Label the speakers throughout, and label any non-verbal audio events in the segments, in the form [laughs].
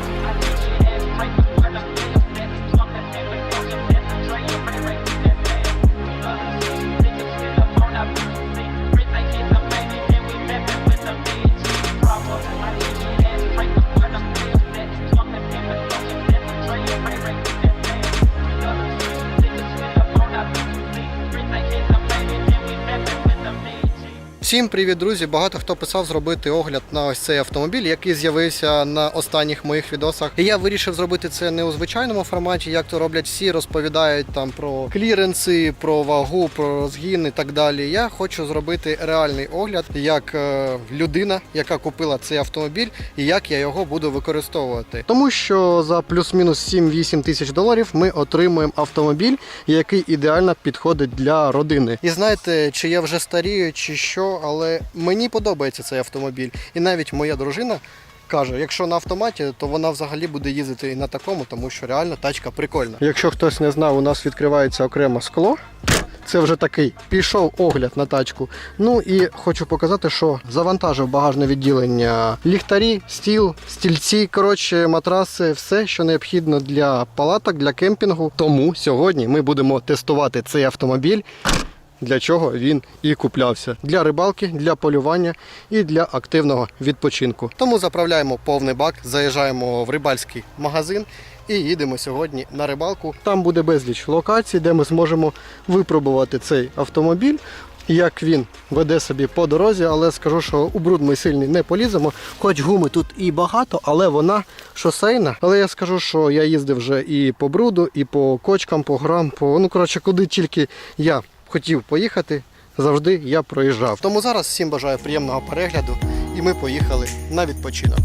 Speaker 1: Thank you. Всім привіт, друзі! Багато хто писав зробити огляд на ось цей автомобіль, який з'явився на останніх моїх відосах. І я вирішив зробити це не у звичайному форматі, як то роблять всі, розповідають там про кліренси, про вагу, про розгін і так далі. Я хочу зробити реальний огляд як е, людина, яка купила цей автомобіль, і як я його буду використовувати. Тому що за плюс-мінус 7-8 тисяч доларів ми отримуємо автомобіль, який ідеально підходить для родини. І знаєте, чи я вже старію, чи що, але мені подобається цей автомобіль. І навіть моя дружина. Каже, якщо на автоматі, то вона взагалі буде їздити і на такому, тому що реально тачка прикольна. Якщо хтось не знав, у нас відкривається окремо скло. Це вже такий пішов огляд на тачку. Ну і хочу показати, що завантажив багажне відділення ліхтарі, стіл, стільці, коротше, матраси, все, що необхідно для палаток, для кемпінгу. Тому сьогодні ми будемо тестувати цей автомобіль. Для чого він і куплявся для рибалки, для полювання і для активного відпочинку. Тому заправляємо повний бак, заїжджаємо в рибальський магазин і їдемо сьогодні на рибалку. Там буде безліч локацій, де ми зможемо випробувати цей автомобіль. Як він веде собі по дорозі, але скажу, що у бруд ми сильний не поліземо. Хоч гуми тут і багато, але вона шосейна. Але я скажу, що я їздив вже і по бруду, і по кочкам, по грам, по ну коротше, куди тільки я хотів поїхати, завжди я проїжджав. Тому зараз всім бажаю приємного перегляду, і ми поїхали на відпочинок.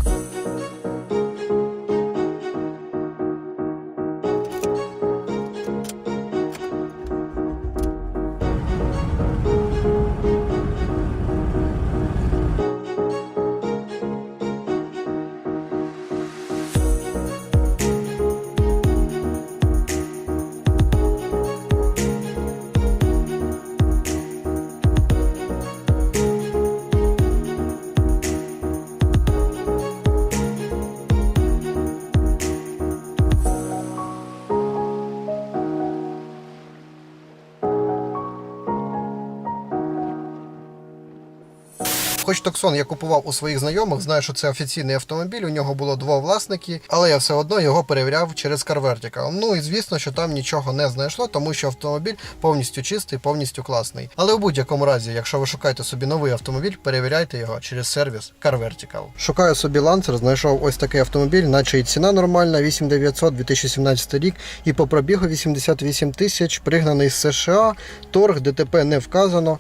Speaker 1: Хоч Токсон я купував у своїх знайомих, знаю, що це офіційний автомобіль. У нього було два власники, але я все одно його перевіряв через Carvertical. Ну і звісно, що там нічого не знайшло, тому що автомобіль повністю чистий, повністю класний. Але у будь-якому разі, якщо ви шукаєте собі новий автомобіль, перевіряйте його через сервіс Car Vertical. Шукаю собі ланцер, знайшов ось такий автомобіль, наче і ціна нормальна, 8900, 2017 рік, і по пробігу 88 тисяч, пригнаний з США, торг, ДТП не вказано.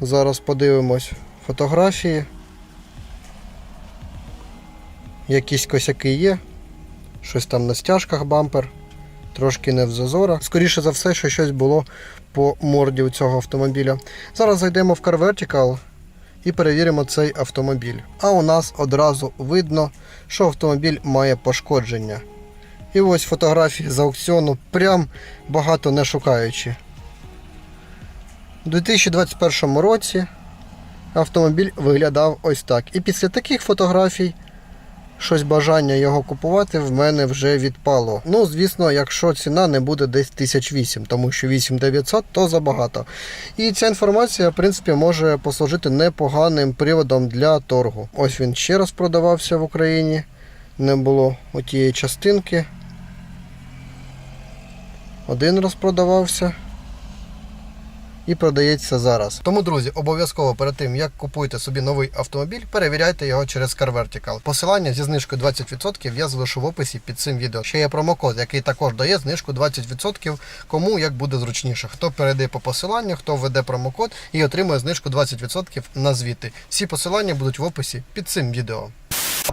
Speaker 1: Зараз подивимось фотографії. Якісь косяки є. Щось там на стяжках бампер. Трошки не в зазорах. Скоріше за все, що щось було по морді у цього автомобіля. Зараз зайдемо в Car Vertical і перевіримо цей автомобіль. А у нас одразу видно, що автомобіль має пошкодження. І ось фотографії з аукціону, прям багато не шукаючи. У 2021 році автомобіль виглядав ось так. І після таких фотографій щось бажання його купувати в мене вже відпало. Ну, звісно, якщо ціна не буде десь 1008, тому що 8900 то забагато. І ця інформація, в принципі, може послужити непоганим приводом для торгу. Ось він ще раз продавався в Україні. Не було отієї частинки. Один раз продавався і продається зараз. Тому, друзі, обов'язково перед тим, як купуєте собі новий автомобіль, перевіряйте його через Car Vertical. Посилання зі знижкою 20% я залишу в описі під цим відео. Ще є промокод, який також дає знижку 20%, кому як буде зручніше. Хто перейде по посиланню, хто введе промокод і отримує знижку 20% на звіти. Всі посилання будуть в описі під цим відео.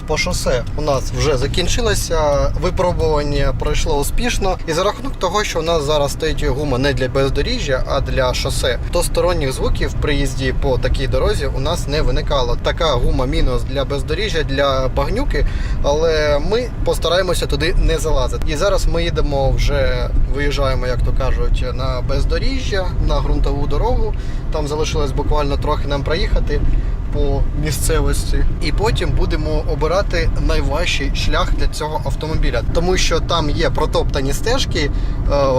Speaker 1: По шосе у нас вже закінчилося. Випробування пройшло успішно. І за рахунок того, що у нас зараз стоїть гума не для бездоріжжя, а для шосе, то сторонніх звуків при їзді по такій дорозі у нас не виникало. Така гума мінус для бездоріжжя, для багнюки, але ми постараємося туди не залазити. І зараз ми їдемо вже виїжджаємо, як то кажуть, на бездоріжжя, на ґрунтову дорогу. Там залишилось буквально трохи нам проїхати. По місцевості. І потім будемо обирати найважчий шлях для цього автомобіля, тому що там є протоптані стежки е,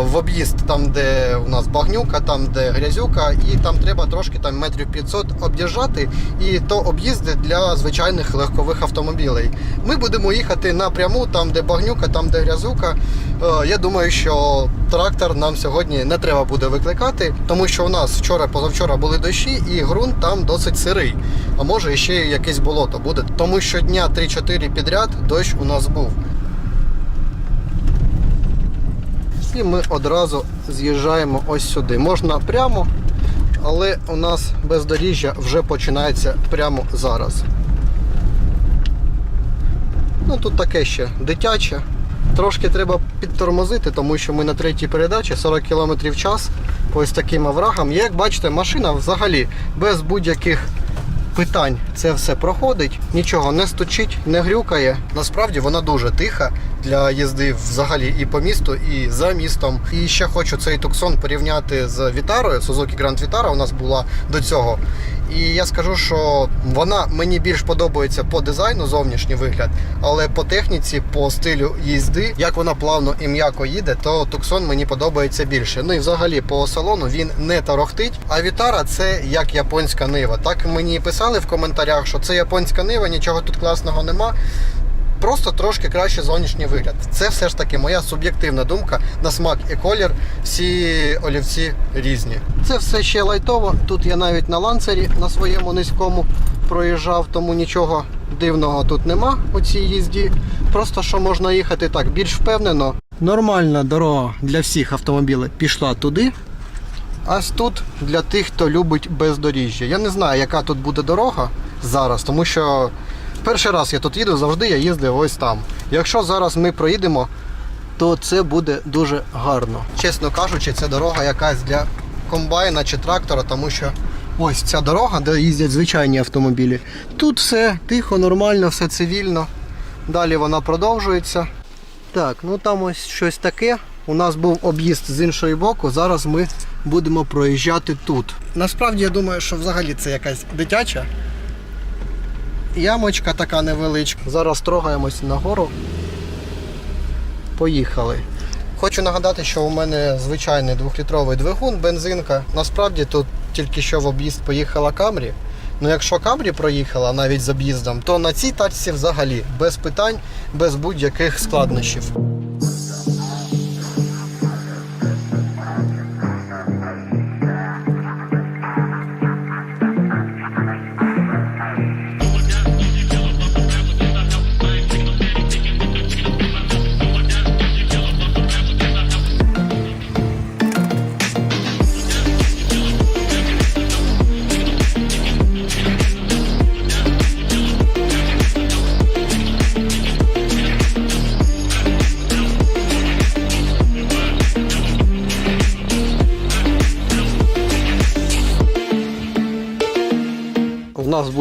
Speaker 1: в об'їзд, там де у нас багнюка, там де грязюка, і там треба трошки там метрів 500 об'їжджати. І то об'їзди для звичайних легкових автомобілей. Ми будемо їхати напряму, там де багнюка, там де грязюка. Е, Я думаю, що трактор нам сьогодні не треба буде викликати, тому що у нас вчора, позавчора були дощі, і ґрунт там досить сирий. А може ще й якесь болото буде, тому що дня 3-4 підряд дощ у нас був. І ми одразу з'їжджаємо ось сюди. Можна прямо, але у нас бездоріжжя вже починається прямо зараз. Ну тут таке ще дитяче. Трошки треба підтормозити, тому що ми на третій передачі 40 км в час ось таким оврагам. Як бачите, машина взагалі без будь-яких питань це все проходить, нічого не стучить, не грюкає. Насправді вона дуже тиха для їзди взагалі і по місту, і за містом. І ще хочу цей Tucson порівняти з Вітарою. Suzuki Grand Vitara у нас була до цього. І я скажу, що вона мені більш подобається по дизайну, зовнішній вигляд, але по техніці, по стилю їзди, як вона плавно і м'яко їде, то Tucson мені подобається більше. Ну і взагалі по салону він не тарохтить. А Вітара це як японська нива. Так мені писали в коментарях, що це японська нива, нічого тут класного нема. Просто трошки краще зовнішній вигляд. Це все ж таки моя суб'єктивна думка на смак і колір. Всі олівці різні. Це все ще лайтово. Тут я навіть на ланцері на своєму низькому проїжджав, тому нічого дивного тут нема у цій їзді. Просто що можна їхати так більш впевнено. Нормальна дорога для всіх автомобілів пішла туди. А тут для тих, хто любить бездоріжжя. Я не знаю, яка тут буде дорога зараз, тому що перший раз я тут їду, завжди я їздив ось там. Якщо зараз ми проїдемо, то це буде дуже гарно. Чесно кажучи, це дорога якась для комбайна чи трактора, тому що ось ця дорога, де їздять звичайні автомобілі. Тут все тихо, нормально, все цивільно. Далі вона продовжується. Так, ну там ось щось таке. У нас був об'їзд з іншої боку. Зараз ми будемо проїжджати тут. Насправді я думаю, що взагалі це якась дитяча. Ямочка така невеличка. Зараз трогаємось нагору. Поїхали. Хочу нагадати, що у мене звичайний двохлітровий двигун, бензинка. Насправді тут тільки що в об'їзд поїхала Камрі. Ну якщо Камрі проїхала навіть з об'їздом, то на цій тачці взагалі без питань, без будь-яких складнощів.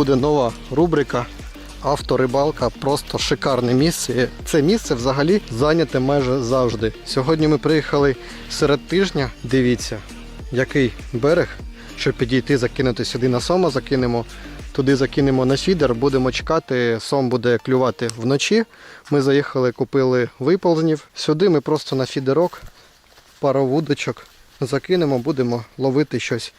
Speaker 1: Буде нова рубрика Авторибалка. Просто шикарне місце. Це місце взагалі зайняте майже завжди. Сьогодні ми приїхали серед тижня. Дивіться, який берег, щоб підійти, закинути сюди на сома, закинемо. Туди закинемо на фідер, будемо чекати, сом буде клювати вночі. Ми заїхали, купили виползнів. Сюди ми просто на фідерок, пару вудочок закинемо, будемо ловити щось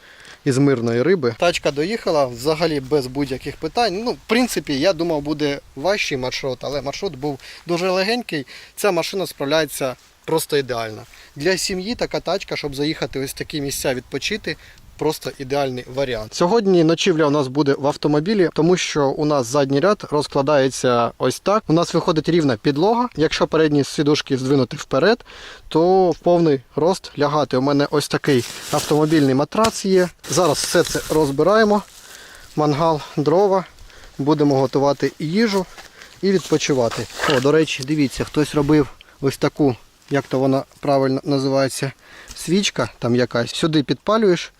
Speaker 1: із мирної риби. Тачка доїхала взагалі без будь-яких питань. Ну, в принципі, я думав, буде важчий маршрут, але маршрут був дуже легенький. Ця машина справляється просто ідеально. Для сім'ї така тачка, щоб заїхати ось такі місця відпочити. Просто ідеальний варіант. Сьогодні ночівля у нас буде в автомобілі, тому що у нас задній ряд розкладається ось так. У нас виходить рівна підлога. Якщо передні сідушки здвинути вперед, то в повний рост лягати. У мене ось такий автомобільний матрац є. Зараз все це розбираємо. Мангал, дрова. Будемо готувати їжу і відпочивати. О, до речі, дивіться, хтось робив ось таку, як то вона правильно називається, свічка там якась. Сюди підпалюєш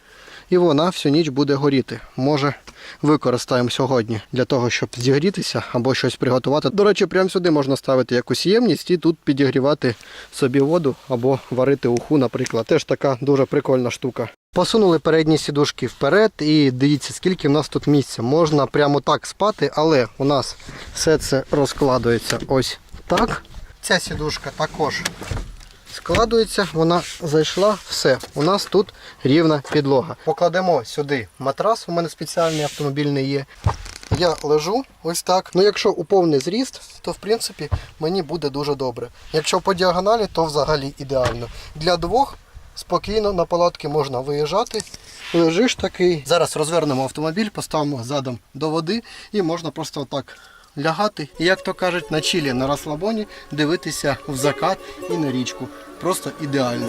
Speaker 1: і вона всю ніч буде горіти. Може, використаємо сьогодні для того, щоб зігрітися або щось приготувати. До речі, прямо сюди можна ставити якусь ємність і тут підігрівати собі воду або варити уху, наприклад. Теж така дуже прикольна штука. Посунули передні сідушки вперед і дивіться, скільки в нас тут місця. Можна прямо так спати, але у нас все це розкладується ось так. Ця сідушка також складується, вона зайшла, все. У нас тут рівна підлога. Покладемо сюди матрас, у мене спеціальний автомобільний є. Я лежу ось так. Ну, якщо у повний зріст, то в принципі мені буде дуже добре. Якщо по діагоналі, то взагалі ідеально. Для двох спокійно на палатки можна виїжджати. Лежиш такий. Зараз розвернемо автомобіль, поставимо задом до води і можна просто отак лягати. І як то кажуть, на чилі, на розслабоні дивитися в закат і на річку. Просто ідеально.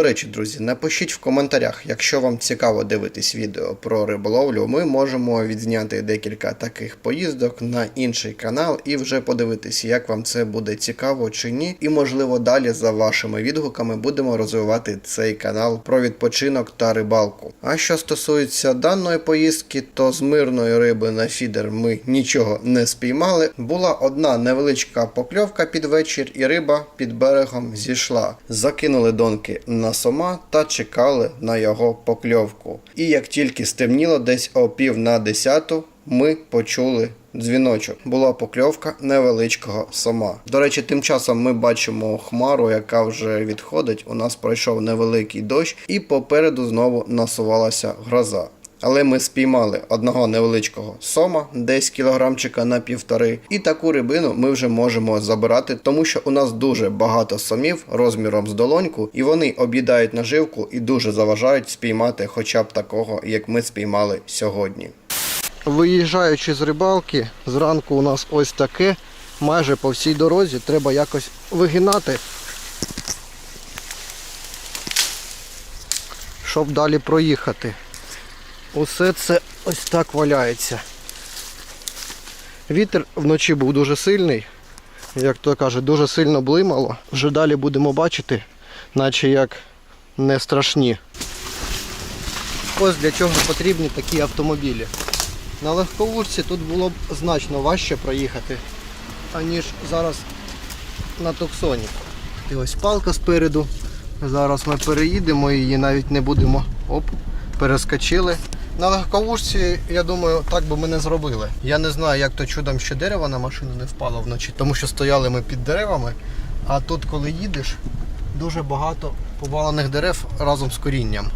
Speaker 1: До речі, друзі, напишіть в коментарях, якщо вам цікаво дивитись відео про риболовлю, ми можемо відзняти декілька таких поїздок на інший канал і вже подивитись, як вам це буде цікаво чи ні. І можливо далі за вашими відгуками будемо розвивати цей канал про відпочинок та рибалку. А що стосується даної поїздки, то з мирної риби на фідер ми нічого не спіймали. Була одна невеличка покльовка під вечір, і риба під берегом зійшла. Закинули донки на сома та чекали на його покльовку. І як тільки стемніло десь о пів на десяту, ми почули дзвіночок. Була покльовка невеличкого сома. До речі, тим часом ми бачимо хмару, яка вже відходить. У нас пройшов невеликий дощ, і попереду знову насувалася гроза. Але ми спіймали одного невеличкого сома, десь кілограмчика на півтори, і таку рибину ми вже можемо забирати, тому що у нас дуже багато сомів розміром з долоньку, і вони об'їдають наживку і дуже заважають спіймати хоча б такого, як ми спіймали сьогодні. Виїжджаючи з рибалки, зранку у нас ось таке, майже по всій дорозі треба якось вигинати, щоб далі проїхати. Усе це ось так валяється. Вітер вночі був дуже сильний, як то каже, дуже сильно блимало. Вже далі будемо бачити, наче як не страшні. Ось для чого потрібні такі автомобілі. На легковушці тут було б значно важче проїхати, аніж зараз на Туксоні. І ось палка спереду. Зараз ми переїдемо її навіть не будемо. Оп, перескочили. На легковушці, я думаю, так би ми не зробили. Я не знаю, як то чудом ще дерево на машину не впало вночі, тому що стояли ми під деревами. А тут, коли їдеш, дуже багато повалених дерев разом з корінням.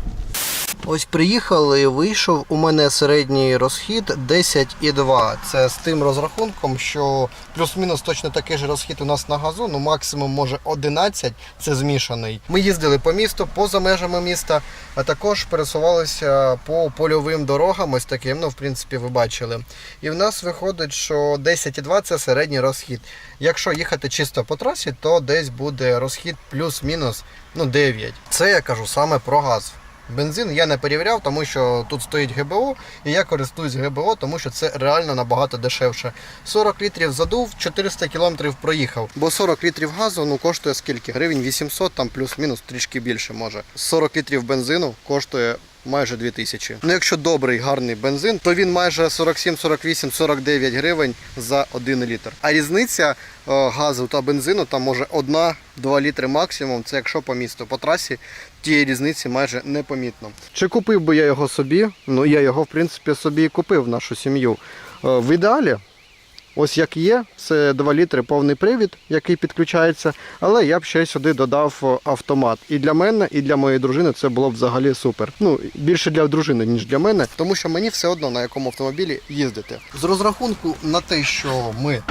Speaker 1: Ось приїхали вийшов у мене середній розхід 10,2. Це з тим розрахунком, що плюс-мінус точно такий же розхід у нас на газу, ну максимум може 11, це змішаний. Ми їздили по місту, поза межами міста, а також пересувалися по польовим дорогам, ось таким, ну в принципі ви бачили. І в нас виходить, що 10,2 це середній розхід. Якщо їхати чисто по трасі, то десь буде розхід плюс-мінус ну, 9. Це я кажу саме про газ. Бензин я не перевіряв, тому що тут стоїть ГБО, і я користуюсь ГБО, тому що це реально набагато дешевше. 40 літрів задув, 400 кілометрів проїхав. Бо 40 літрів газу ну, коштує скільки? Гривень 800, там плюс-мінус трішки більше може. 40 літрів бензину коштує майже 2000. Ну якщо добрий, гарний бензин, то він майже 47, 48, 49 гривень за 1 літр. А різниця е, газу та бензину там може 1-2 літри максимум. Це якщо по місту. По трасі тієї різниці майже непомітно. Чи купив би я його собі? Ну я його в принципі собі купив нашу сім'ю. Е, В ідеалі. Ось як є, це 2 літри повний привід, який підключається, але я б ще сюди додав е, автомат. І для мене, і для моєї дружини це було б взагалі супер. Ну, більше для дружини, ніж для мене, тому що мені все одно на якому автомобілі їздити. З розрахунку на те, що ми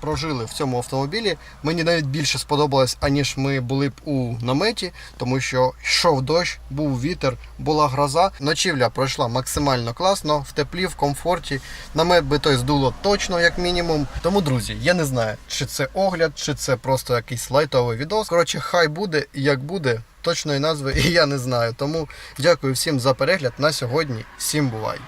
Speaker 1: прожили в цьому автомобілі. Мені навіть більше сподобалось, аніж ми були б у наметі, тому що йшов дощ, був вітер, була гроза. Ночівля пройшла максимально класно, в теплі, в комфорті. Намет би той здуло точно, як мінімум. Тому, друзі, я не знаю, чи це огляд, чи це просто якийсь лайтовий відос. Коротше, хай буде, як буде. Точної назви [laughs] я не знаю. Тому дякую всім за перегляд на сьогодні. Всім бувай!